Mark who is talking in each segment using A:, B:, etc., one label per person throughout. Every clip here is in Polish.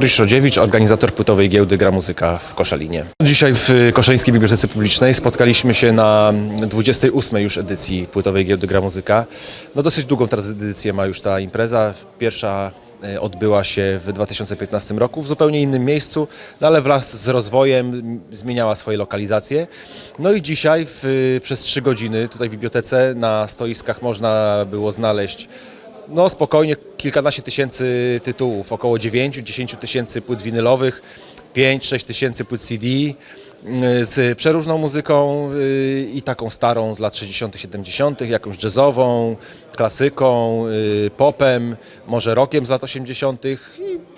A: Mariusz Rodziewicz, organizator płytowej giełdy Gra Muzyka w Koszalinie. Dzisiaj w Koszalińskiej Bibliotece Publicznej spotkaliśmy się na 28 już edycji płytowej giełdy Gra Muzyka. No dosyć długą tradycję ma już ta impreza. Pierwsza e, odbyła się w 2015 roku w zupełnie innym miejscu, no ale wraz z rozwojem zmieniała swoje lokalizacje. No i dzisiaj w, przez 3 godziny tutaj w bibliotece na stoiskach można było znaleźć no spokojnie kilkanaście tysięcy tytułów, około 9-10 tysięcy płyt winylowych, 5-6 tysięcy płyt CD z przeróżną muzyką y, i taką starą z lat 60 70 jakąś jazzową, klasyką, y, popem, może rockiem z lat 80 i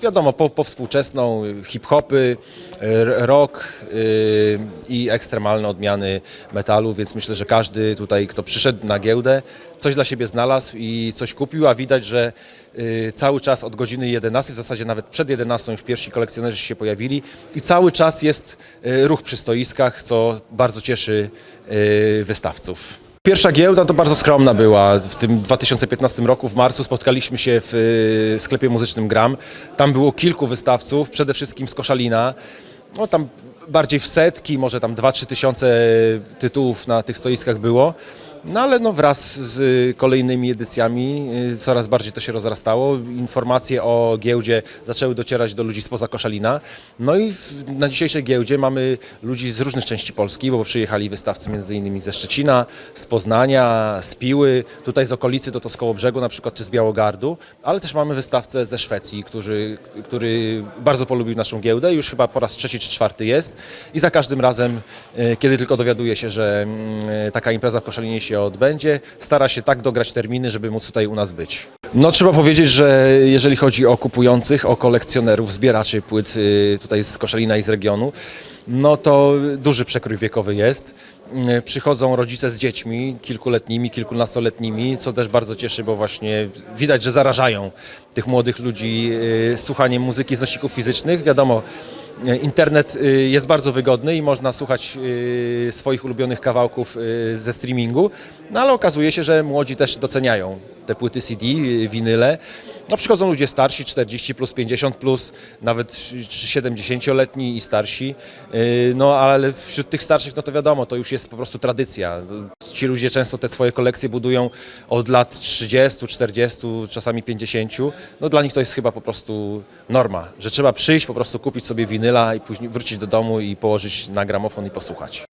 A: wiadomo, po, po współczesną y, hip-hopy, y, rock y, i ekstremalne odmiany metalu, więc myślę, że każdy tutaj, kto przyszedł na giełdę, coś dla siebie znalazł i coś kupił, a widać, że y, cały czas od godziny 11, w zasadzie nawet przed 11 już pierwsi kolekcjonerzy się pojawili i cały czas jest y, ruch przy stoiskach, co bardzo cieszy y, wystawców. Pierwsza giełda to bardzo skromna była. W tym 2015 roku, w marcu, spotkaliśmy się w y, sklepie muzycznym Gram. Tam było kilku wystawców, przede wszystkim z Koszalina. No tam bardziej w setki, może tam 2-3 tysiące tytułów na tych stoiskach było. No ale no wraz z y, kolejnymi edycjami y, coraz bardziej to się rozrastało. Informacje o giełdzie zaczęły docierać do ludzi spoza Koszalina. No i w, na dzisiejszej giełdzie mamy ludzi z różnych części Polski, bo przyjechali wystawcy między innymi ze Szczecina, z Poznania, z Piły, tutaj z okolicy to to z Kołobrzegu na przykład, czy z Białogardu, ale też mamy wystawcę ze Szwecji, który, który bardzo polubił naszą giełdę, już chyba po raz trzeci czy czwarty jest i za każdym razem, e, kiedy tylko dowiaduje się, że mm, taka impreza w Koszalinie się odbędzie, stara się tak dograć terminy, żeby móc tutaj u nas być. No trzeba powiedzieć, że jeżeli chodzi o kupujących, o kolekcjonerów, zbieraczy płyt y, tutaj z Koszalina i z regionu, no to duży przekrój wiekowy jest. Y, Przychodzą rodzice z dziećmi, kilkuletnimi, kilkunastoletnimi, co też bardzo cieszy, bo właśnie widać, że zarażają tych młodych ludzi y, słuchaniem muzyki z nośników fizycznych. Wiadomo, internet y, jest bardzo wygodny i można słuchać y, swoich ulubionych kawałków y, ze streamingu, no ale okazuje się, że młodzi też doceniają te płyty CD, winyle. No przychodzą ludzie starsi, 40 plus, 50 plus, nawet 70-letni i starsi. Yy, No ale wśród tych starszych, no to wiadomo, to już jest po prostu tradycja. Ci ludzie często te swoje kolekcje budują od lat 30, 40, czasami 50. No dla nich to jest chyba po prostu norma, że trzeba przyjść, po prostu kupić sobie winyla i później wrócić do domu i położyć na gramofon i posłuchać.